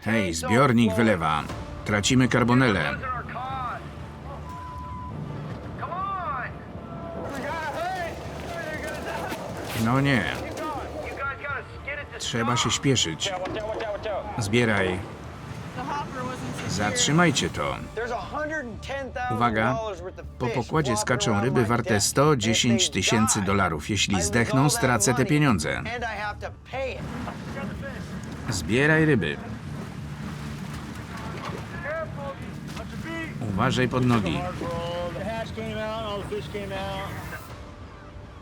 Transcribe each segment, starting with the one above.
Hej, zbiornik wylewa. Tracimy karbonelę. No nie, trzeba się śpieszyć. Zbieraj. Zatrzymajcie to. Uwaga, po pokładzie skaczą ryby warte 110 tysięcy dolarów. Jeśli zdechną, stracę te pieniądze. Zbieraj ryby. Uważaj pod nogi.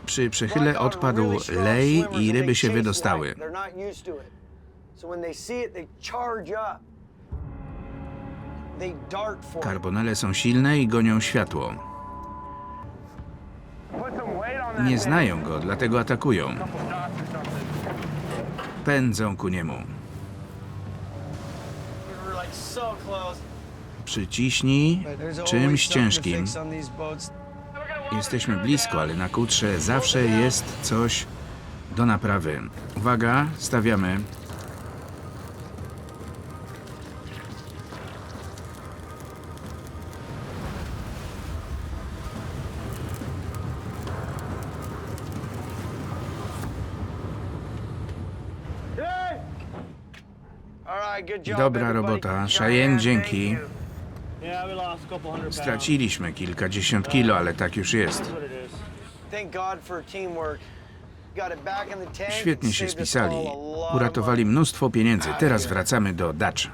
Przy przechyle odpadł lej i ryby się wydostały. Karbonele są silne i gonią światło. Nie znają go, dlatego atakują. Pędzą ku niemu. Przyciśnij czymś ciężkim. Jesteśmy blisko, ale na kutrze zawsze jest coś do naprawy. Uwaga, stawiamy. Dobra robota. Cheyenne, dzięki. Straciliśmy kilkadziesiąt kilo, ale tak już jest. Świetnie się spisali. Uratowali mnóstwo pieniędzy. Teraz wracamy do Dutch.